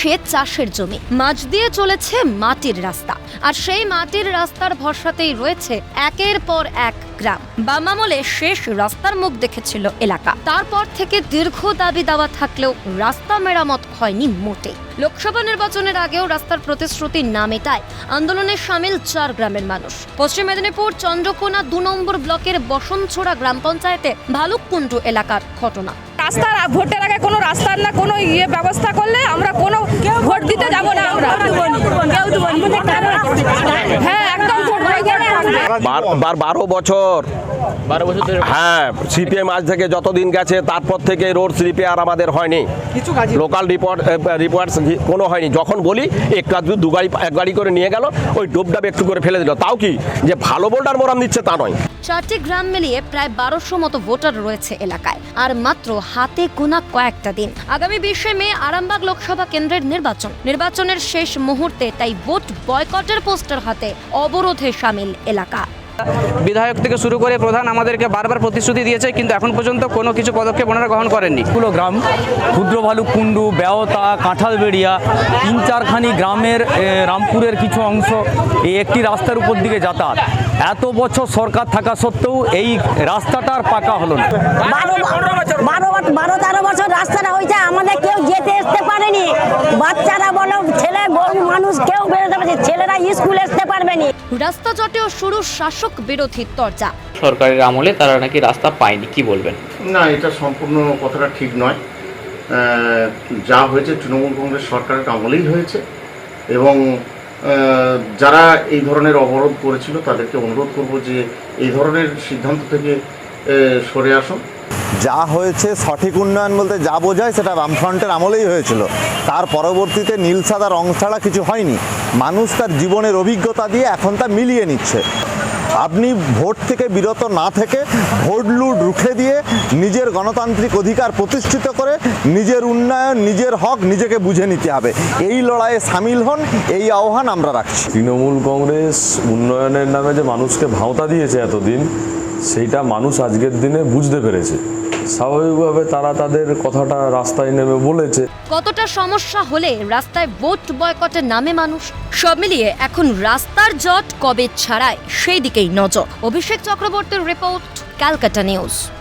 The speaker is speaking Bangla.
পাশে চাষের জমি। মাঝ দিয়ে চলেছে মাটির রাস্তা। আর সেই মাটির রাস্তার ভরসাতেই রয়েছে একের পর এক গ্রাম। বাম আমলে শেষ রাস্তার মুখ দেখেছিল এলাকা। তারপর থেকে দীর্ঘ দাবি দাওয়া থাকলেও রাস্তা মেরামত হয়নি মোটেই। লোকসভা নির্বাচনের আগেও রাস্তার প্রতিশ্রুতি না মেটায় আন্দোলনে সামিল চার গ্রামের মানুষ। পশ্চিম মেদিনীপুর, চন্দ্রকোনা, দু নম্বর ব্লকের বসনছোড়া গ্রাম পঞ্চায়েতে ভালুককুণ্ড এলাকার ঘটনা। রাস্তার ভোটের আগে কোনো রাস্তার না কোনো ইয়ে ব্যবস্থা করলে আমরা কোনো ভোট দিতে যাব না আমরা। হ্যাঁ একদম ভোট বয়কট থাকবে বার বছর। হ্যাঁ সিপিএম আজ থেকে যতদিন গেছে তারপর থেকে রোড রিপেয়ার আমাদের হয়নি। লোকাল রিপোর্ট রিপোর্ট কোনো হয়নি। যখন বলি এক দু গাড়ি এক গাড়ি করে নিয়ে গেল ওই ডোবডাব একটু করে ফেলে দিল। তাও কি? যে ভালো বোল্ডার মোরাম দিচ্ছে তা নয়। চারটি গ্রাম মিলিয়ে প্রায় বারোশো মতো ভোটার রয়েছে এলাকায় আর মাত্র হাতে গোনা কয়েকটা দিন। আগামী বিশে মে আরামবাগ লোকসভা কেন্দ্রের নির্বাচন। নির্বাচনের শেষ মুহূর্তে তাই ভোট বয়কটের পোস্টার হাতে অবরোধে সামিল এলাকা। বিধায়ক থেকে শুরু করে প্রধান আমাদেরকে বারবার প্রতিশ্রুতি দিয়েছে কিন্তু এখন পর্যন্ত কোনো কিছু পদক্ষেপ ওনারা গ্রহণ করেননি। গুলো গ্রাম ক্ষুদ্র ভালুকুণ্ডু বেওতা কাঁঠালবেড়িয়া তিন চারখানি গ্রামের রামপুরের কিছু অংশ এই একটি রাস্তার উপর দিকে যাতায়াত। এত বছর সরকার থাকা সত্ত্বেও এই রাস্তাটা আর পাকা হলো না। বারো বারো বারো তেরো বছর রাস্তাটা হয়েছে আমাদের কেউ যেতে আসতে পারেনি। বাচ্চারা বলো ছেলে গরু মানুষ কেউ বেরোতে পারছে ছেলেরা স্কুল পারবেনি। রাস্তা জটেও শুরু শাসক বিরোধী তরজা। সরকারের আমলে তারা নাকি রাস্তা পায়নি কি বলবেন? না এটা সম্পূর্ণ কথাটা ঠিক নয়। যা হয়েছে তৃণমূল কংগ্রেস সরকারের আমলেই হয়েছে এবং যারা এই ধরনের অবরোধ করেছিল তাদেরকে অনুরোধ করব যে এই ধরনের সিদ্ধান্ত থেকে সরে আসুন। যা হয়েছে সঠিক উন্নয়ন বলতে যা বোঝায় সেটা বামফ্রন্টের আমলেই হয়েছিল। তার পরবর্তীতে নীল সাদা রং ছাড়া কিছু হয়নি। মানুষ তার জীবনের অভিজ্ঞতা দিয়ে এখন তা মিলিয়ে নিচ্ছে। আপনি ভোট থেকে বিরত না থেকে ভোট লুট রুখে দিয়ে নিজের গণতান্ত্রিক অধিকার প্রতিষ্ঠিত করে নিজের উন্নয়ন, নিজের হক নিজেকে বুঝে নিতে হবে। এই লড়াইয়ে সামিল হন, এই আহ্বান আমরা রাখছি। তৃণমূল কংগ্রেস উন্নয়নের নামে যে মানুষকে ভাওতা দিয়েছে এতদিন সেইটা মানুষ আজকের দিনে বুঝতে পেরেছে। স্বাভাবিকভাবে তারা তাদের কথাটা রাস্তায় নেমে বলেছে। কতটা সমস্যা হলে রাস্তায় ভোট বয়কটের নামে মানুষ? সব মিলিয়ে এখন রাস্তার জট কবে ছাড়ায়? সেই দিকেই নজর। অভিষেক চক্রবর্তীর রিপোর্ট, ক্যালকাটা নিউজ।